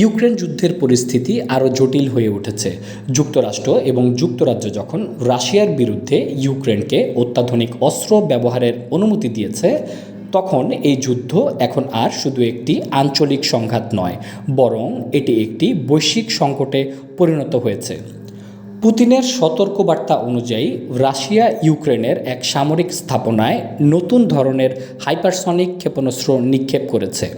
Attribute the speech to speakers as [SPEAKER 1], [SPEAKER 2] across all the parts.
[SPEAKER 1] Ukraine যুদ্ধের পরিস্থিতি আরও জটিল হয়ে উঠেছে। যুক্তরাষ্ট্র এবং যুক্তরাজ্য যখন রাশিয়ার বিরুদ্ধে ইউক্রেনকে অত্যাধুনিক অস্ত্র ব্যবহারের অনুমতি দিয়েছে, তখন এই যুদ্ধ এখন আর শুধু একটি আঞ্চলিক সংঘাত নয়, বরং এটি একটি বৈশ্বিক সংকটে পরিণত হয়েছে। পুতিনের সতর্কবার্তা অনুযায়ী, রাশিয়া ইউক্রেনের এক সামরিক স্থাপনায় নতুন ধরনের হাইপারসনিক ক্ষেপণাস্ত্র নিক্ষেপ করেছে।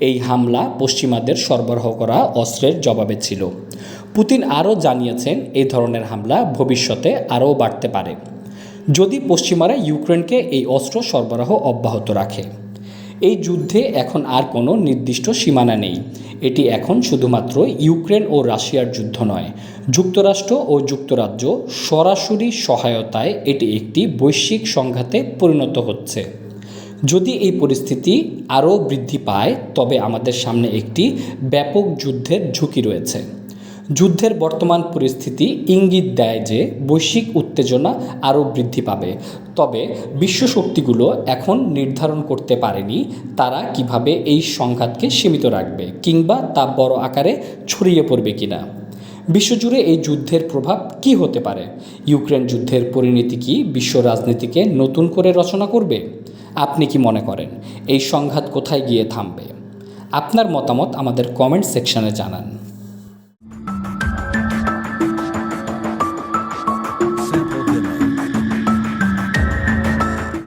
[SPEAKER 1] এই হামলা পশ্চিমাদের সরবরাহ করা অস্ত্রের জবাবে ছিল। পুতিন আরও জানিয়েছেন এই ধরনের হামলা ভবিষ্যতে আরও বাড়তে পারে। যদি পশ্চিমারা ইউক্রেনকে এই অস্ত্র সরবরাহ অব্যাহত রাখে। এই যুদ্ধে এখন আর কোনো নির্দিষ্ট সীমানা নেই। এটি এখন শুধুমাত্র ইউক্রেন ও রাশিয়ার যুদ্ধ নয়, যুক্তরাষ্ট্র ও যুক্তরাজ্য সরাসরি সহায়তায় এটি একটি বৈশ্বিক সংঘাতে পরিণত হচ্ছে। যদি এই পরিস্থিতি আরও বৃদ্ধি পায়, তবে আমাদের সামনে একটি ব্যাপক যুদ্ধের ঝুঁকি রয়েছে। যুদ্ধের বর্তমান পরিস্থিতি ইঙ্গিত দেয় যে বৈশ্বিক উত্তেজনা আরও বৃদ্ধি পাবে। তবে বিশ্ব শক্তিগুলো এখন নির্ধারণ করতে পারেনি, তারা কীভাবে এই সংঘাতকে সীমিত রাখবে কিংবা তা বড় আকারে ছড়িয়ে পড়বে কিনা। বিশ্বজুড়ে এই যুদ্ধের প্রভাব কি হতে পারে? ইউক্রেন যুদ্ধের পরিণতি কি বিশ্ব রাজনীতিকে নতুন করে রচনা করবে? আপনি কি মনে করেন এই সংঘাত কোথায় গিয়ে থামবে? আপনার মতামত আমাদের কমেন্ট সেকশনে জানান।